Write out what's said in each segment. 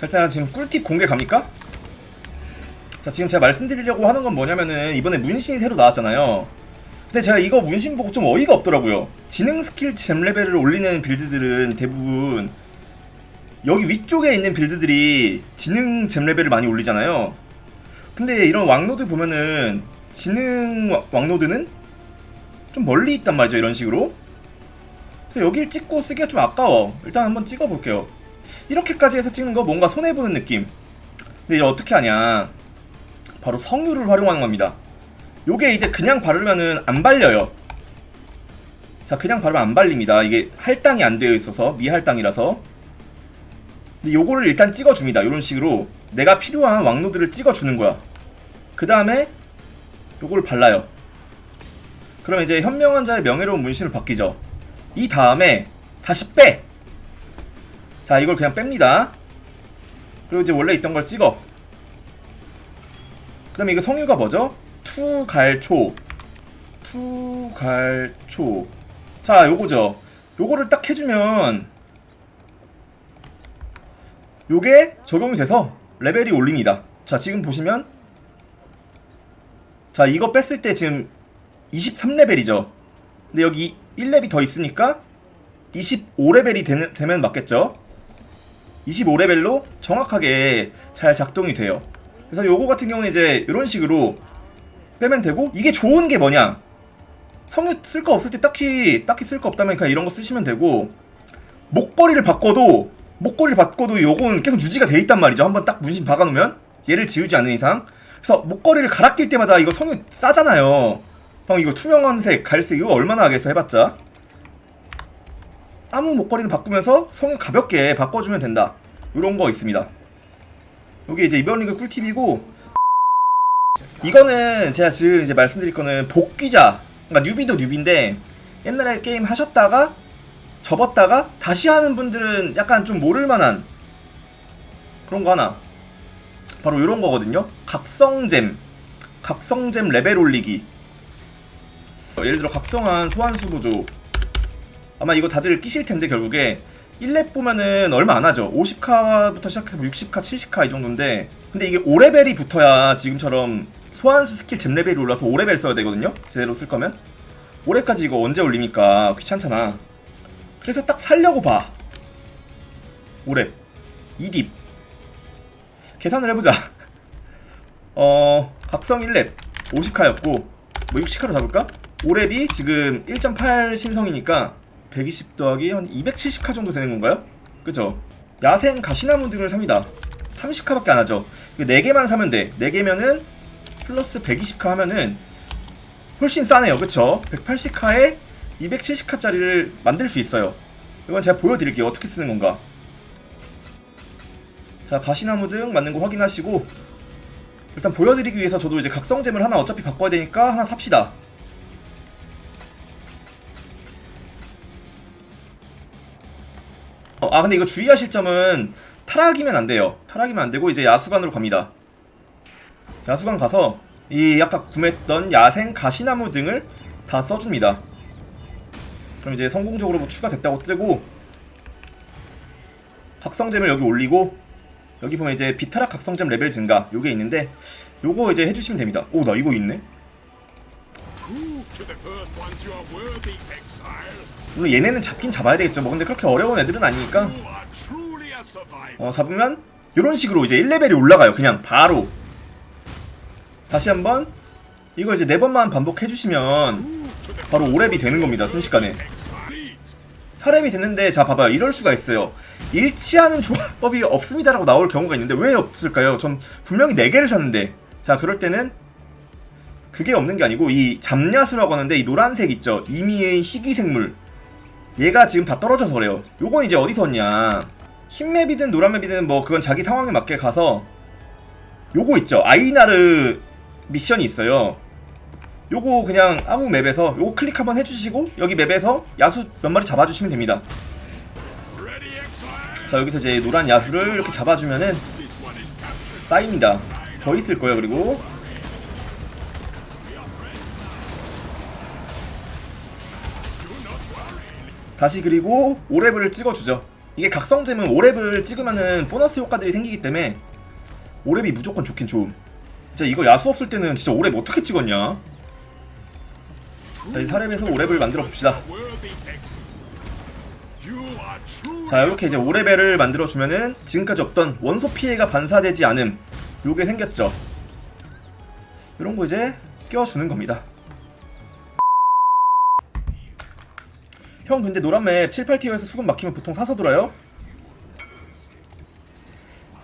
자 일단 지금 꿀팁 공개 갑니까? 자 지금 제가 말씀드리려고 하는 건 뭐냐면은 이번에 문신이 새로 나왔잖아요. 근데 제가 이거 문신 보고 좀 어이가 없더라고요. 지능 스킬 잼 레벨을 올리는 빌드들은 대부분 여기 위쪽에 있는 빌드들이 지능 잼 레벨을 많이 올리잖아요. 근데 이런 왕노드 보면은 지능 와- 왕노드는 좀 멀리 있단 말이죠 이런 식으로. 그래서 여길 찍고 쓰기가 좀 아까워. 일단 한번 찍어볼게요 이렇게까지 해서 찍는 거 뭔가 손해보는 느낌. 근데 이제 어떻게 하냐. 바로 성유를 활용하는 겁니다. 요게 이제 그냥 바르면은 안 발려요. 자 그냥 바르면 안 발립니다. 이게 할당이 안 되어 있어서 미할당이라서. 근데 요거를 일단 찍어줍니다. 이런 식으로. 내가 필요한 왕노드를 찍어주는 거야. 그 다음에 요거를 발라요. 그럼 이제 현명한 자의 명예로운 문신을 바뀌죠. 이 다음에 다시 빼 자 이걸 그냥 뺍니다. 그리고 이제 원래 있던 걸 찍어. 그 다음에 이거 성유가 뭐죠? 투갈초. 투갈초. 자 요거죠. 요거를 딱 해주면 요게 적용이 돼서 레벨이 올립니다. 자 지금 보시면 자 이거 뺐을 때 지금 23레벨이죠. 근데 여기 1렙이 더 있으니까 25레벨이 되는, 되면 맞겠죠 25레벨로 정확하게 잘 작동이 돼요. 그래서 요거 같은 경우는 이제 이런 식으로 빼면 되고 이게 좋은 게 뭐냐? 성유 쓸 거 없을 때 딱히 딱히 쓸 거 없다면 그냥 이런 거 쓰시면 되고 목걸이를 바꿔도 목걸이를 바꿔도 요거는 계속 유지가 돼 있단 말이죠. 한번 딱 문신 박아 놓으면 얘를 지우지 않는 이상. 그래서 목걸이를 갈아 낄 때마다 이거 성유 싸잖아요. 형 이거 투명한 색, 갈색 이거 얼마나 하겠어? 해봤자 아무 목걸이는 바꾸면서 성유 가볍게 바꿔주면 된다. 이런 거 있습니다. 여기 이제 이번 리그 꿀팁이고 이거는 제가 지금 이제 말씀드릴 거는 복귀자. 그러니까 뉴비도 뉴비인데 옛날에 게임 하셨다가 접었다가 다시 하는 분들은 약간 좀 모를 만한 그런 거 하나. 바로 이런 거거든요. 각성잼. 각성잼 레벨 올리기. 예를 들어 각성한 소환수 보조 아마 이거 다들 끼실 텐데 결국에 1렙 보면은 얼마 안 하죠. 50카부터 시작해서 60카 70카 이 정도인데 근데 이게 5레벨이 붙어야 지금처럼 소환수 스킬 잼 레벨이 올라서 5레벨 써야 되거든요. 제대로 쓸 거면. 5렙까지 이거 언제 올리니까 귀찮잖아. 그래서 딱 살려고 봐. 5렙 2딥. 계산을 해보자. 어 각성 1렙. 50카였고 뭐 60카로 잡을까? 5렙이 지금 1.8 신성이니까 120 더하기 한 270카 정도 되는 건가요? 그죠? 야생 가시나무 등을 삽니다. 30카밖에 안 하죠. 이거 4개만 사면 돼. 4개면은 플러스 120카 하면은 훨씬 싸네요. 그쵸? 180카에 270카짜리를 만들 수 있어요. 이건 제가 보여드릴게요. 어떻게 쓰는 건가. 자 가시나무 등 맞는 거 확인하시고 일단 보여드리기 위해서 저도 이제 각성잼을 하나 어차피 바꿔야 되니까 하나 삽시다 아 근데 이거 주의하실 점은 타락이면 안 돼요. 타락이면 안 되고 이제 야수관으로 갑니다. 야수관 가서 이 아까 구매했던 야생 가시나무 등을 다 써줍니다. 그럼 이제 성공적으로 뭐 추가됐다고 뜨고 각성잼을 여기 올리고 여기 보면 이제 비타락 각성잼 레벨 증가 요게 있는데 요거 이제 해주시면 됩니다. 오 나 이거 있네 물론 얘네는 잡긴 잡아야 되겠죠 뭐 근데 그렇게 어려운 애들은 아니니까. 어, 잡으면 이런 식으로 이제 1레벨이 올라가요. 그냥 바로. 다시 한번 이거 이제 네 번만 반복해 주시면 바로 5렙이 되는 겁니다. 순식간에. Leads. 4렙이 됐는데 자 봐봐요. 이럴 수가 있어요. 일치하는 조합법이 없습니다라고 나올 경우가 있는데 왜 없을까요? 전 분명히 4개를 샀는데. 자, 그럴 때는 그게 없는 게 아니고 이 잡야수라고 하는데 이 노란색 있죠. 이미의 희귀생물. 얘가 지금 다 떨어져서 그래요. 요건 이제 어디서 얻냐? 흰 맵이든 노란 맵이든 뭐 그건 자기 상황에 맞게 가서 요거 있죠. 아이나르 미션이 있어요. 요거 그냥 아무 맵에서 요거 클릭 한번 해주시고 여기 맵에서 야수 몇 마리 잡아주시면 됩니다. 자 여기서 이제 노란 야수를 이렇게 잡아주면은. 쌓입니다. 더 있을 거예요. 그리고 다시 그리고 5레벨을 찍어주죠. 이게 각성잼은 5렙을 찍으면은 보너스 효과들이 생기기 때문에 5렙이 무조건 좋긴 좋음. 진짜 이거 야수 없을 때는 진짜 5렙 어떻게 찍었냐? 자 이제 4렙에서 5렙을 만들어 봅시다. 자 이렇게 이제 5레벨을 만들어주면은 지금까지 없던 원소 피해가 반사되지 않음. 요게 생겼죠. 이런 거 이제 껴주는 겁니다 형 근데 노란맵 7, 8티어에서 수급 막히면 보통 사서 돌아요?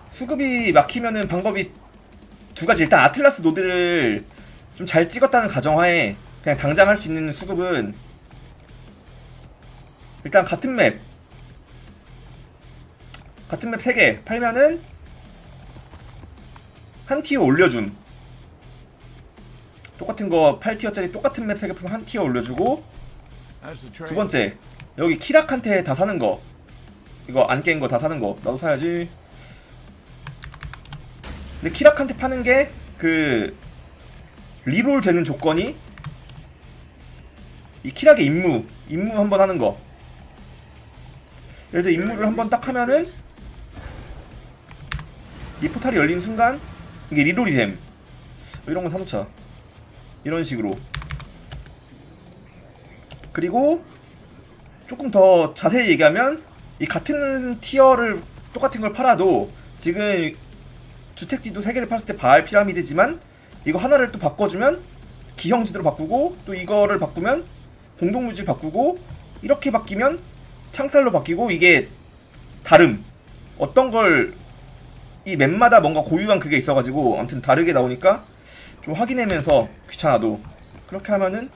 수급이 막히면은 방법이 두 가지 일단 아틀라스 노드를 좀 잘 찍었다는 가정하에 그냥 당장 할 수 있는 수급은 일단 같은 맵 같은 맵 3개 팔면은 한 티어 올려줌 똑같은 거 8티어짜리 똑같은 맵 3개 팔면 한 티어 올려주고? 두 번째 여기 키락한테 다 사는 거. 이거 안 깬 거 다 사는 거. 나도 사야지. 근데 키락한테 파는 게 그 리롤 되는 조건이 이 키락의 임무 임무 한번 하는 거. 예를 들어 임무를 한번 딱 하면은 이 포탈이 열리는 순간 이게 리롤이 됨. 이런 건 사놓자. 이런 식으로 그리고 조금 더 자세히 얘기하면 이 같은 티어를 똑같은 걸 팔아도 지금 주택지도 3개를 팔았을 때 바알 피라미드지만 이거 하나를 또 바꿔주면 기형지도로 바꾸고 또 이거를 바꾸면 공동묘지 바꾸고 이렇게 바뀌면 창살로 바뀌고 이게 다름. 어떤 걸 이 맵마다 뭔가 고유한 그게 있어가지고 아무튼 다르게 나오니까 좀 확인하면서 귀찮아도 그렇게 하면은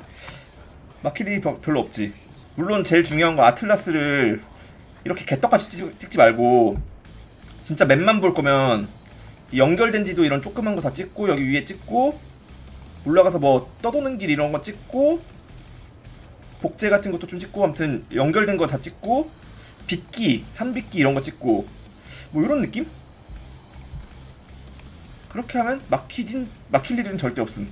막힐 일이 벼- 별로 없지. 물론 제일 중요한 건 아틀라스를 이렇게 개떡같이 찍- 찍지 말고 진짜 맵만 볼 거면 이 연결된 지도 이런 조그만 거 다 찍고 여기 위에 찍고 올라가서 뭐 떠도는 길 이런 거 찍고 복제 같은 것도 좀 찍고 아무튼 연결된 거 다 찍고 빗기, 산빗기 이런 거 찍고 뭐 이런 느낌? 그렇게 하면 막히진 막힐 일은 절대 없음.